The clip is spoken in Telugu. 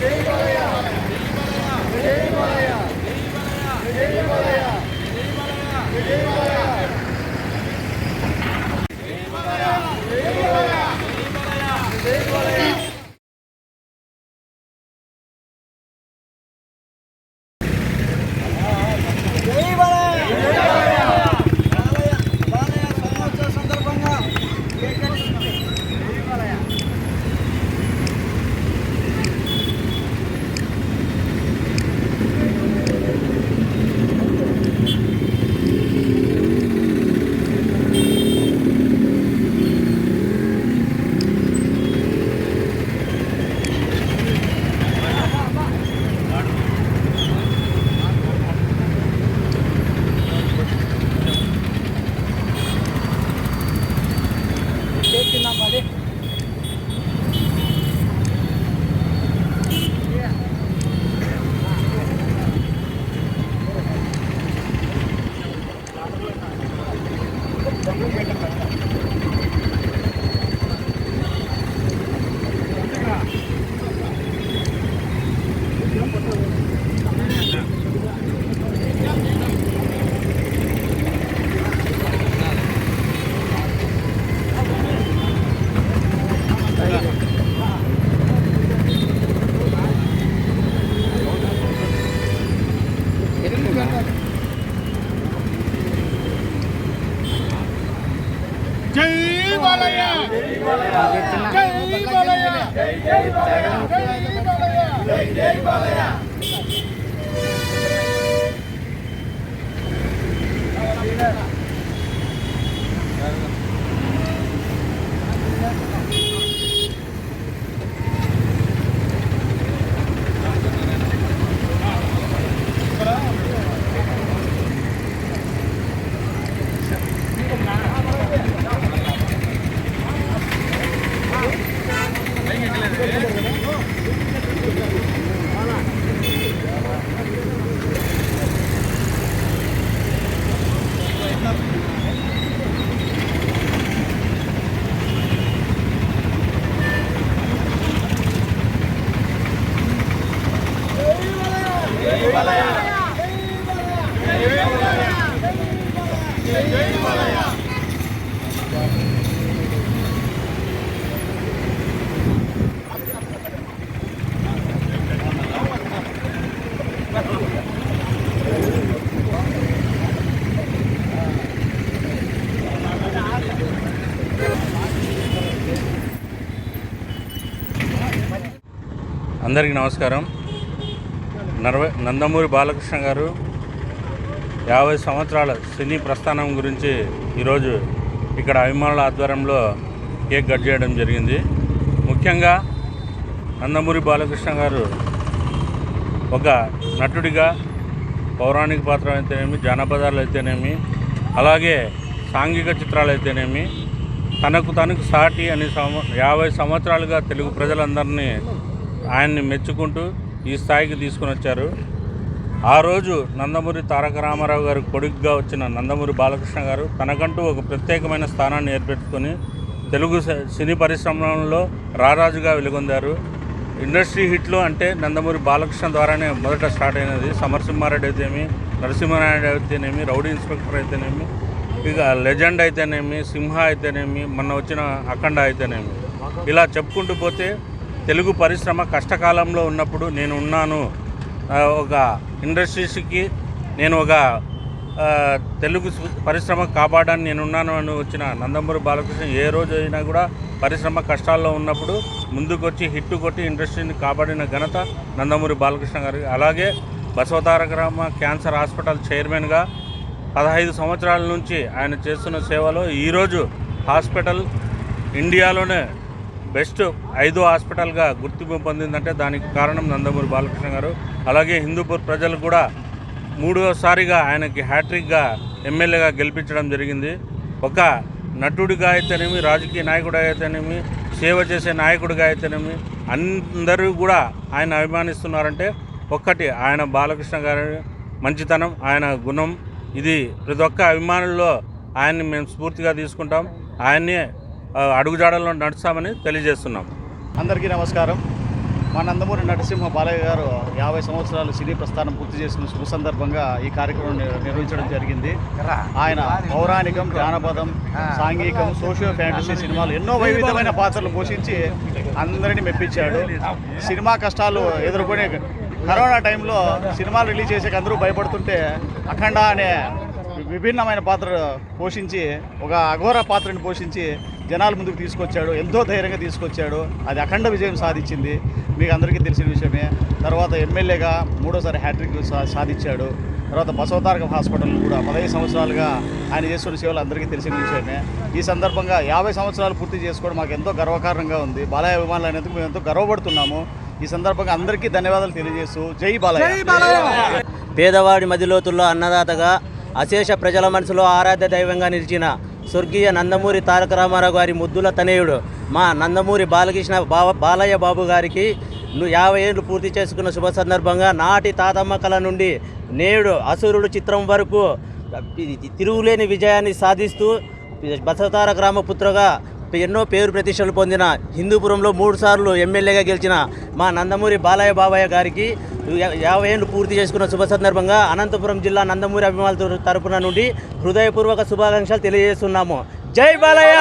జై బాలయ్య అందరికీ నమస్కారం. నరవై నందమూరి బాలకృష్ణ గారు యాభై సంవత్సరాల సినీ ప్రస్థానం గురించి ఈరోజు ఇక్కడ అభిమానుల ఆధ్వర్యంలో కేక్ కట్ చేయడం జరిగింది. ముఖ్యంగా నందమూరి బాలకృష్ణ గారు ఒక నటుడిగా పౌరాణిక పాత్ర అయితేనేమి జానపదాలు అయితేనేమి అలాగే సాంఘిక చిత్రాలు అయితేనేమి తనకు తనకు సాటి అని సంవ యాభై సంవత్సరాలుగా తెలుగు ప్రజలందరినీ ఆయన్ని మెచ్చుకుంటూ ఈ స్థాయికి తీసుకుని వచ్చారు. ఆ రోజు నందమూరి తారక రామారావు గారు కొడుకుగా వచ్చిన నందమూరి బాలకృష్ణ గారు తనకంటూ ఒక ప్రత్యేకమైన స్థానాన్ని ఏర్పెట్టుకొని తెలుగు సినీ పరిశ్రమలో రారాజుగా వెలుగొందారు. ఇండస్ట్రీ హిట్లు అంటే నందమూరి బాలకృష్ణ ద్వారానే మొదట స్టార్ట్ అయినది. సమరసింహారెడ్డి అయితేనేమి నరసింహారాయుడు అయితేనేమి రౌడీ ఇన్స్పెక్టర్ అయితేనేమి ఇక లెజెండ్ అయితేనేమి సింహ అయితేనేమి మొన్న వచ్చిన అఖండ అయితేనేమి. ఇలా చెప్పుకుంటూ పోతే తెలుగు పరిశ్రమ కష్టకాలంలో ఉన్నప్పుడు నేను ఉన్నాను ఒక ఇండస్ట్రీస్కి నేను ఒక తెలుగు పరిశ్రమ కాపాడని నేను ఉన్నాను అని వచ్చిన నందమూరి బాలకృష్ణ ఏ రోజు అయినా కూడా పరిశ్రమ కష్టాల్లో ఉన్నప్పుడు ముందుకొచ్చి హిట్ కొట్టి ఇండస్ట్రీని కాపాడిన ఘనత నందమూరి బాలకృష్ణ గారి. అలాగే బసవతారకరామ క్యాన్సర్ హాస్పిటల్ చైర్మన్గా పదహైదు సంవత్సరాల నుంచి ఆయన చేస్తున్న సేవలో ఈరోజు హాస్పిటల్ ఇండియాలోనే బెస్ట్ ఐదో హాస్పిటల్గా గుర్తింపు పొందిందంటే దానికి కారణం నందమూరి బాలకృష్ణ గారు. అలాగే హిందూపూర్ ప్రజలు కూడా మూడోసారిగా ఆయనకి హ్యాట్రిక్గా ఎమ్మెల్యేగా గెలిపించడం జరిగింది. ఒక నటుడిగా అయితేనేమి రాజకీయ నాయకుడిగా అయితేనేమి సేవ చేసే నాయకుడిగా అయితేనేమి అందరూ కూడా ఆయన అభిమానిస్తున్నారంటే ఒక్కటి ఆయన బాలకృష్ణ గారి మంచితనం ఆయన గుణం. ఇది ప్రతి ఒక్క అభిమానుల్లో ఆయన్ని మేము స్ఫూర్తిగా తీసుకుంటాం. ఆయన్నే అడుగుజాడల్లో నడుస్తామని తెలియజేస్తున్నాం. అందరికీ నమస్కారం. మా నందమూరి నరసింహ బాలయ్య గారు యాభై సంవత్సరాలు సినీ ప్రస్థానం పూర్తి చేసుకున్న శుభ సందర్భంగా ఈ కార్యక్రమం నిర్- నిర్వహించడం జరిగింది. ఆయన పౌరాణికం జానపదం సాంఘికం సోషియో ఫ్యాంటసీ సినిమాలు ఎన్నో వైవిధ్యమైన పాత్రలు పోషించి అందరినీ మెప్పించాడు. సినిమా కష్టాలు ఎదుర్కొనే కరోనా టైంలో సినిమాలు రిలీజ్ చేసే అందరూ భయపడుతుంటే అఖండ అనే విభిన్నమైన పాత్ర పోషించి ఒక అఘోర పాత్రని పోషించి జనాల ముందుకు తీసుకొచ్చాడు ఎంతో ధైర్యంగా తీసుకొచ్చాడు. అది అఖండ విజయం సాధించింది. మీకు అందరికీ తెలిసిన విషయమే తర్వాత ఎమ్మెల్యేగా మూడోసారి హ్యాట్రిక్ సా సాధించాడు. తర్వాత బసవతారక హాస్పిటల్ కూడా పదహైదు సంవత్సరాలుగా ఆయన చేస్తున్న సేవలు అందరికీ తెలిసిన విషయమే. ఈ సందర్భంగా యాభై సంవత్సరాలు పూర్తి చేసుకోవడం మాకు ఎంతో గర్వకారణంగా ఉంది. బాలయ్య అభిమానులు అనేందుకు మేము ఎంతో గర్వపడుతున్నాము. ఈ సందర్భంగా అందరికీ ధన్యవాదాలు తెలియజేస్తూ జై బాలయ్య. పేదవాడి మదిలోతుల్లో అన్నదాతగా అశేష ప్రజల మనసులో ఆరాధ్య దైవంగా నిలిచిన స్వర్గీయ నందమూరి తారక రామారావు గారి ముద్దుల తనయుడు. మా నందమూరి బాలకృష్ణ బావ బాలయ్య బాబు గారికి యాభై ఏళ్ళు పూర్తి చేసుకున్న శుభ సందర్భంగా నాటి తాతమ్మ కళ నుండి నేడు అసురుడు చిత్రం వరకు తిరుగులేని విజయాన్ని సాధిస్తూ బసవతార గ్రామపుత్రగా ఎన్నో పేరు ప్రతిష్టలు పొందిన హిందూపురంలో మూడుసార్లు ఎమ్మెల్యేగా గెలిచిన మా నందమూరి బాలయ్య బాబాయ్య గారికి యాభై ఏళ్ళు పూర్తి చేసుకున్న శుభ సందర్భంగా అనంతపురం జిల్లా నందమూరి అభిమానుల తరపున నుండి హృదయపూర్వక శుభాకాంక్షలు తెలియజేస్తున్నాము. జై బాలయ్య!